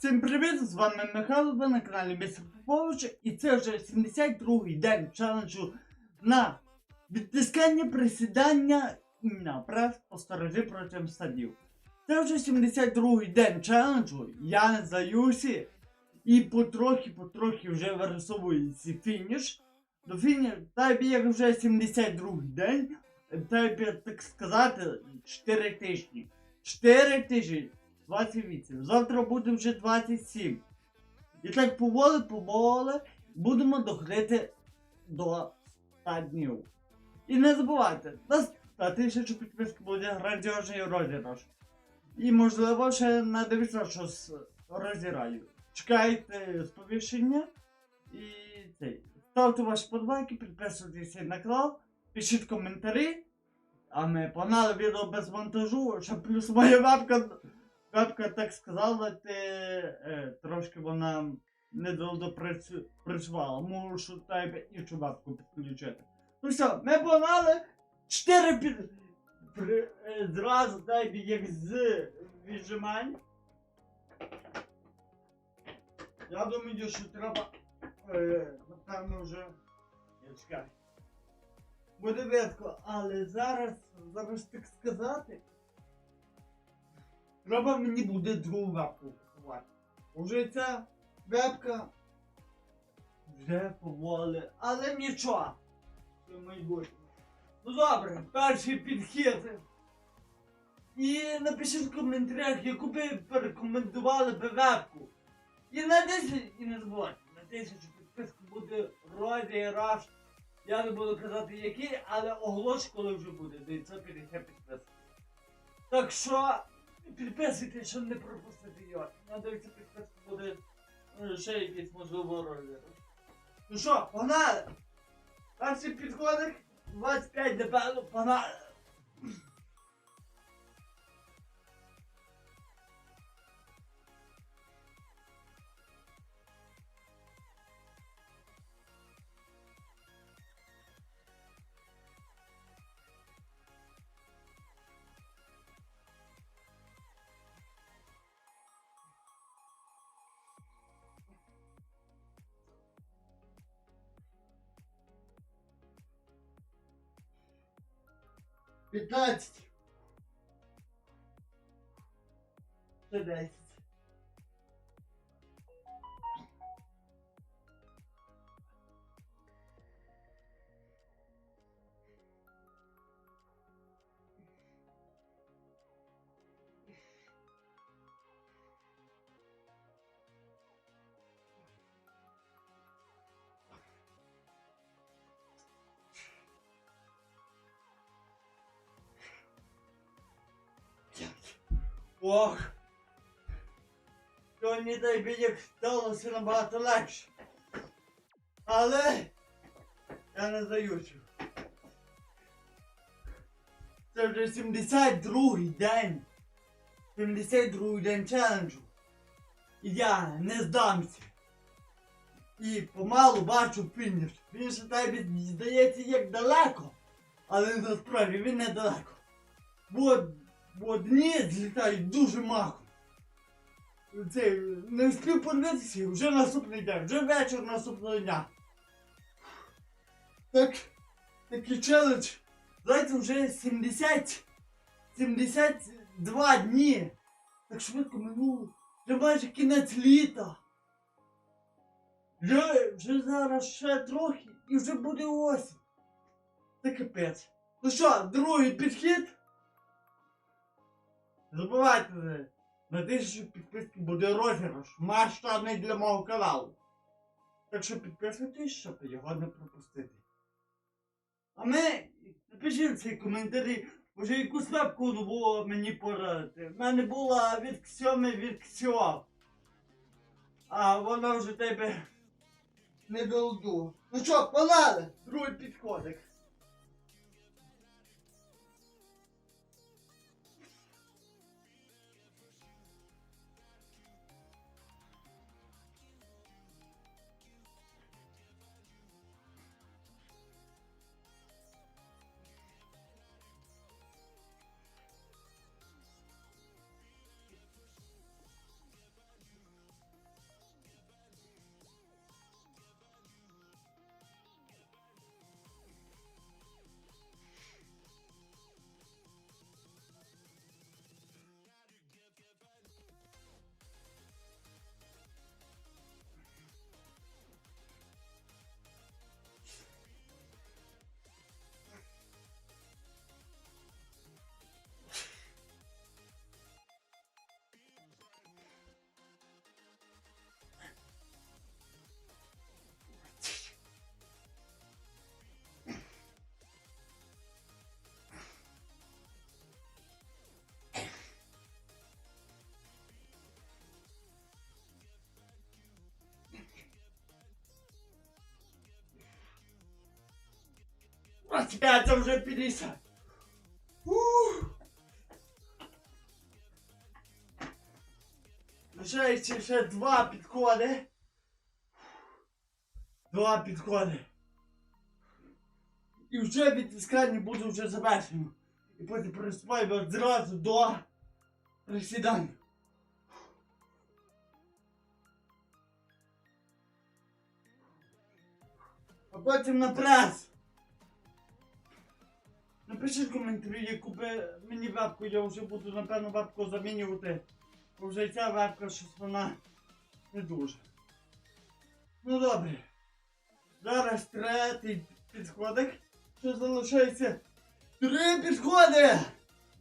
Всім привіт! З вами Михайло, ви на каналі Містер Попович, і це вже 72-й день челенджу на відтискання присідання на прес посторожи протягом стадів. Це вже 72-й день челенджу, я не здаюся, і потрохи-потрохи вже вирисовується фініш. До фінішу, так як вже 72-й день, так, так сказати, 4 тижні. 4 тижні. 28. Завтра буде вже 27. І так поволі, поволі будемо доходити до 100 днів. І не забувайте, на 100 тисяч підписок буде грандіозний розіграш. І можливо ще на 900 щось розіграю. Чекайте сповіщення і цей. Ставте ваші подбайки, підписуйтесь на канал, пишіть коментарі. А ми погнали відео без монтажу, щоб плюс моя вебка Капка так сказала, ти е, трошки вона не допрацювала. Можу тебе іншу бабку підключити. Ну все, ми погнали 4 під... При, е, зразу тебе як з віджимань. Я думаю, що треба е, напевно вже. Я чекаю. Буде ветко, але зараз, зараз так сказати. Треба мені буде другу вебку купувати. Уже ця вебка вже поволі, але нічого. Це майбутнє. Ну добре, перший підхід. І напишіть в коментарях, яку би порекомендували би вебку. І на 10, і не забувайте, на 1000 підписку буде розіграш. Я не буду казати який, але оголош, коли вже буде 950 підписок. Так що підписуйтесь, щоб не пропустити його. Надивіться підписку буде е, ще якийсь можливо розіграш. Ну що, погнали! Перший підходик 25 дебелу, погнали! Пятнадцать. Шестнадцать. Ох. Сьогодні дай як сталося набагато легше. Але я не здаюся. Це вже 72-й день. 72-й день челенджу. І я не здамся. І помалу бачу фініш. Він ще здається як далеко. Але насправді він недалеко. Бо Бо дні злітають дуже махом. Це не встиг подивитися, вже наступний день, вже вечір наступного дня. Так, такий челендж. Знаєте, вже 70, 72 дні. Так швидко минуло. Вже майже кінець літа. Вже, вже зараз ще трохи і вже буде осінь. Це капець. Ну що, другий підхід? Забувайте, на тисячу підписків буде розіграш, масштабний для мого каналу. Так що підписуйтесь, щоб його не пропустити. А ми напишіть в цій коментарі, може яку слабку нову мені порадити. В мене була від Ксьоми від Ксьо. А вона вже тебе не долду. Ну що, погнали! Другий підходик. 25, це вже 50. Ух. Лишається ще два підходи. Два підходи. І вже відтискання буде вже завершено. І потім приступаємо одразу до присідання. А потім на прес. Напишіть в коментарі, яку би мені вебку, я вже буду напевно вебку замінювати. Бо вже ця вебка щось вона не дуже. Ну добре. Зараз третій підходик. Що залишається? Три підходи!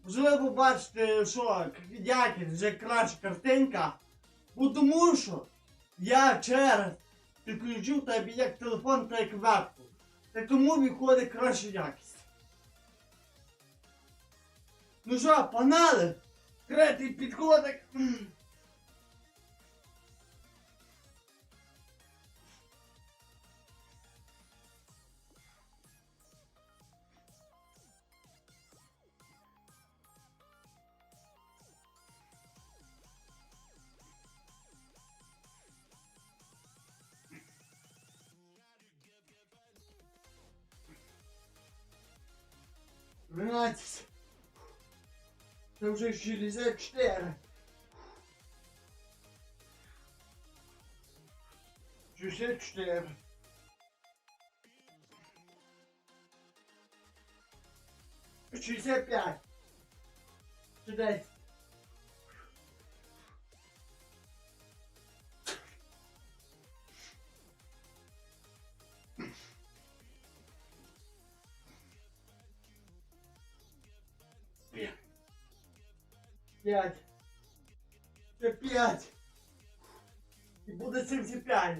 Можливо, бачите, що якість вже краща картинка. Бо тому що я через підключив тебе як телефон, так як вебку. Та тому виходить краща якість. Ну що, панали? Третій підходик. Dobrze, czyli ze cztery. Ze cztery. Czy ze pięć. Cztery. П'ять. Це п'ять. І буде 75.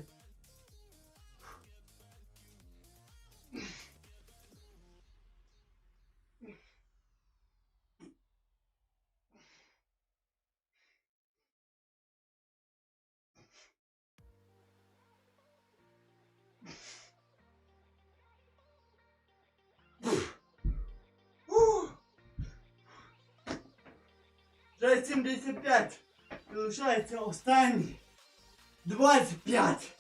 75. І лишається останні 25.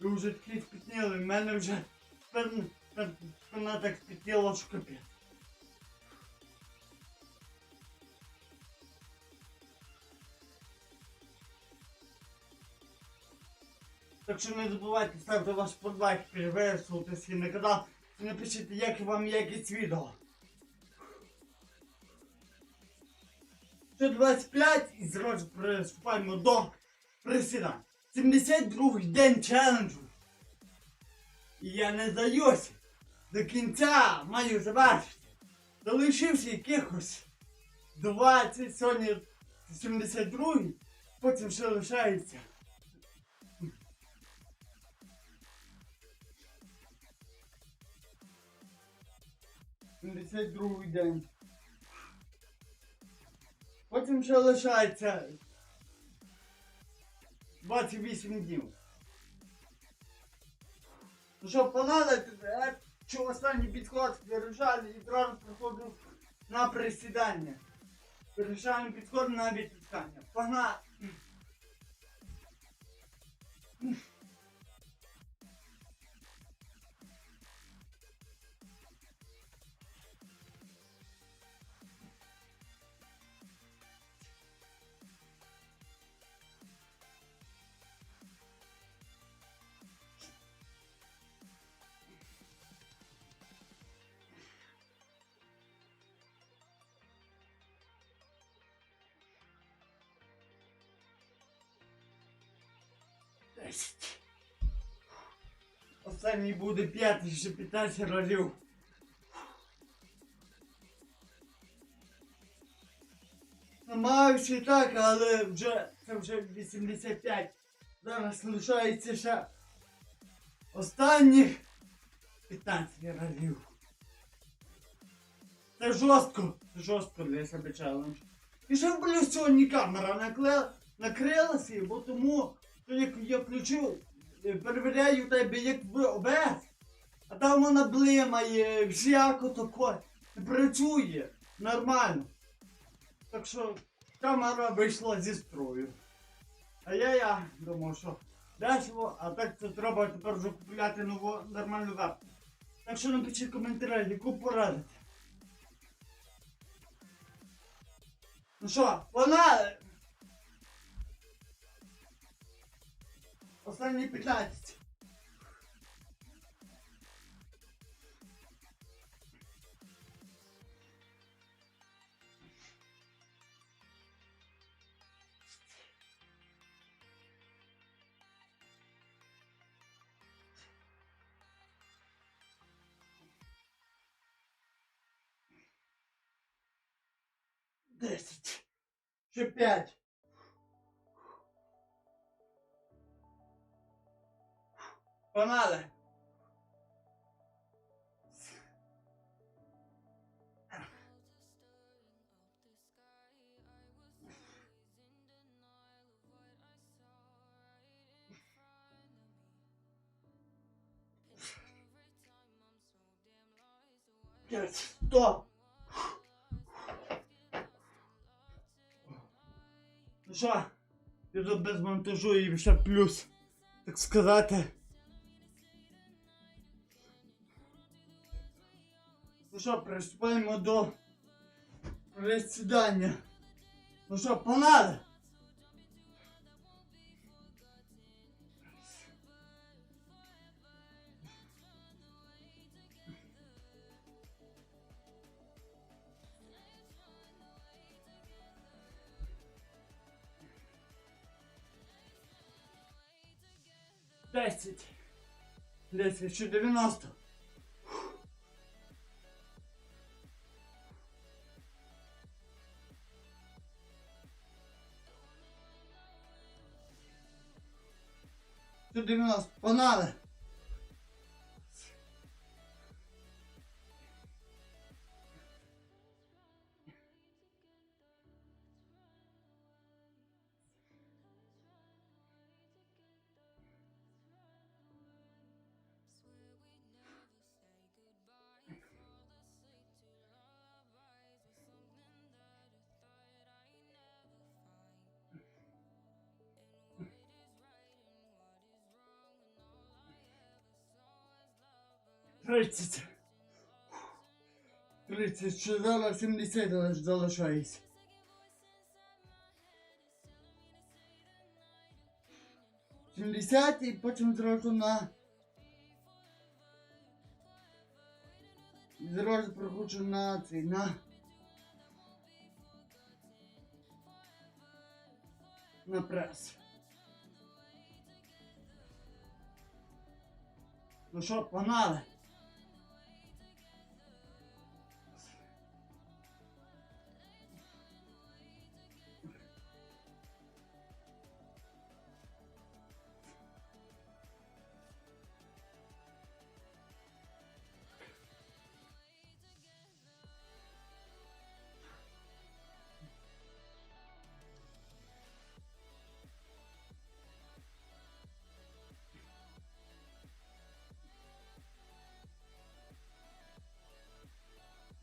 І вже такі спітніли. В мене вже спина так спітніла, що капець. Так що не забувайте ставити ваш подбайк, переверсуватися на канал напишіть, як вам якість відео. Ще 25 і зразу приступаємо до присідань. 72-й день челенджу. І я не здаюся. До кінця маю завершити. Залишився якихось 20, сьогодні 72-й, потім ще лишається. 72 день. Потім ще лишається 28 днів. Ну що, погнали, що останній підход вирішали і одразу приходжу на присідання. Вирішаємо підход на відтискання. Погнали! Останній буде п'ятий, ще 15 разів. Намагаюся і так, але вже це вже 85. Зараз лишається ще останніх 15 разів. Це жорстко, жорстко для себе челендж. І ще плюс сьогодні камера накрилася, бо тому, як я включив, перевіряю тебе як ОБС, а там вона блимає, всяко таке. Не працює нормально. Так що камера вийшла зі строю. А я я думав, що дешево, а так це треба тепер купувати нову нормальну вебку. Так що напишіть коментарі, яку порадити. Ну що, вона. Останні 15. Десять. Ще п'ять. Погнали. П'ять. Сто. Ну що, піду без монтажу і ще плюс, так сказати. Ну що, приступаємо до присідання. Ну що, погнали! Десять. Десять, ще дев'яносто. Ще дев'яносто. Погнали! Тридцять. Тридцять, ще зараз сімдесят лиш залишається. Сімдесят і потім зразу на... Зразу прокручу на цей, на... На прес. Ну що, погнали?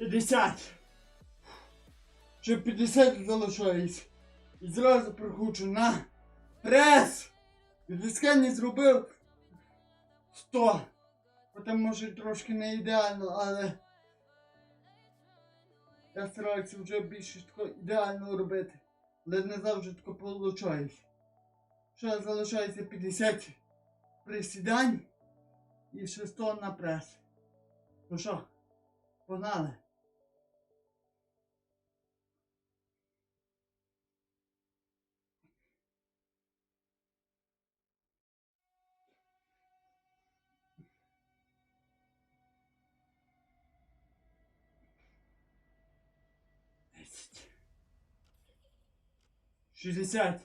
П'ятдесят. Ще 50 залишається. І зразу прокручу на прес. Відтискання зробив 100. Потім може трошки не ідеально, але я стараюся вже більше ідеально робити. Але не завжди тако виходить. Ще залишається 50 присідань і ще 100 на прес. Ну що, погнали? 60.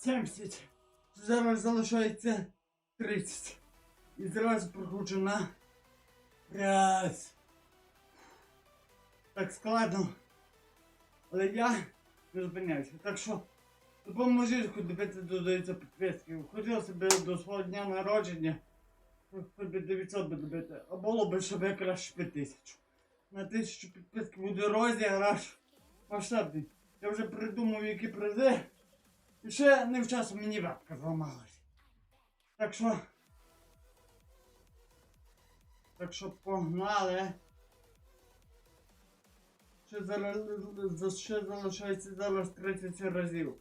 70. Зараз залишається 30. І зразу прокручу на раз. Так складно. Але я не зупиняюся. Так що допоможіть хоч добити додається підписків. Хотілося б до свого дня народження. Би 900 би добити. А було б, щоб якраз ще 1000. На 1000 підписків буде розіграш масштабний. Я вже придумав, які призи. І ще не вчасно мені вебка зламалась. Так що. Так що погнали. Ще зараз ще залишається зараз 30 разів.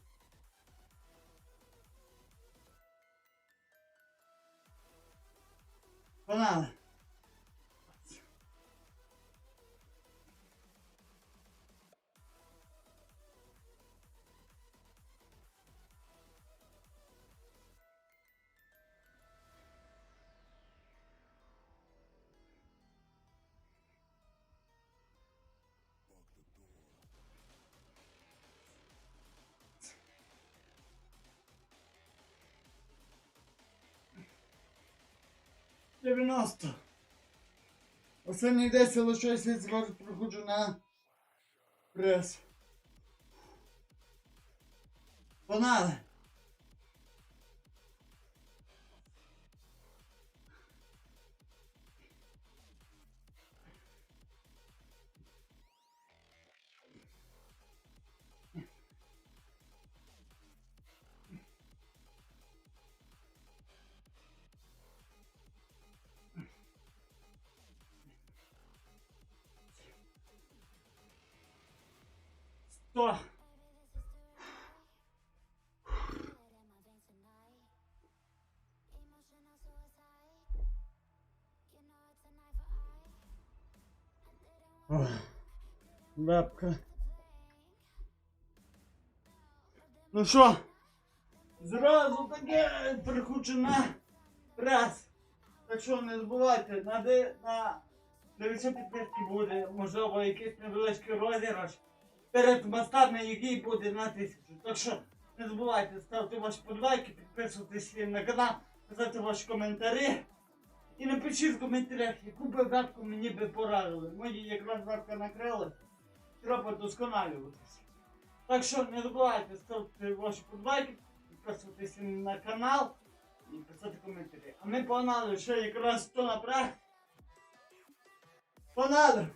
Погнали. Дев'яносто. Останні 10 лишається зразу проходжу на прес. Погнали. Ох, Лепка. Ну що, зразу таке перехочу на прес. Так що не забувайте, на, на 900 підписки буде, можливо, якийсь невеличкий розіграш перед масштабним, який буде на тисячу. Так що не забувайте ставити ваші подбайки, підписуватись на канал, писати ваші коментарі. І напишіть в коментарях, яку би вебку мені би порадили. Мої якраз вебка накрили, треба досконалюватися. Так що не забувайте ставити ваші подбайки, підписуватись на канал і писати коментарі. А ми погнали, що якраз то напряг. Погнали!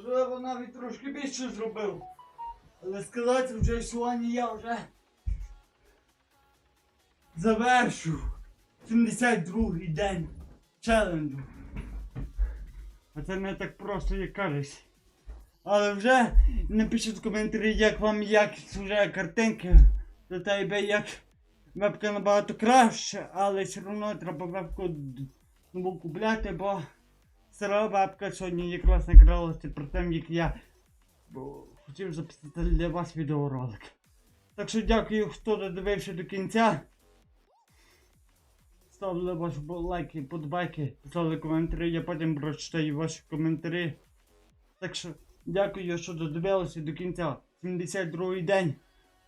Можливо, навіть трошки більше зробив. Але сказати вже сьогодні я вже завершу 72-й день челенджу. А це не так просто, як кажеш. Але вже напишіть в коментарі, як вам якість вже картинки. До тебе як вебка набагато краще, але все одно треба вебку купляти, бо стара вебка сьогодні якраз награлася про те, як я хотів записати для вас відеоролик. Так що дякую, хто додивився до кінця. Ставили ваші лайки, подбайки, писали коментарі, я потім прочитаю ваші коментарі. Так що дякую, що додивилися до кінця. 72-й день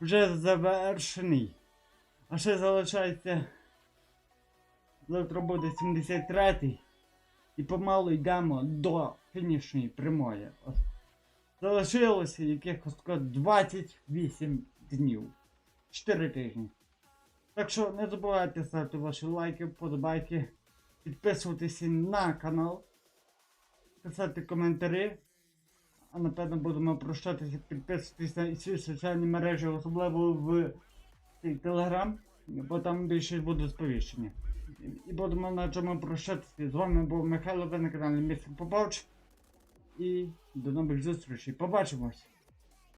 вже завершений. А ще залишається. Завтра буде 73-й. І помалу йдемо до фінішної прямої. Залишилося якихось 28 днів. 4 тижні. Так що не забувайте ставити ваші лайки, подобайки, підписуватися на канал, писати коментарі. А напевно будемо прощатися, підписуватися на всі соціальні мережі, особливо в Телеграм, бо там більше буде сповіщення. І- будемо на чому прощатися. З вами був Михайло, ви на каналі Місто Попович. І до нових зустрічей. Побачимось!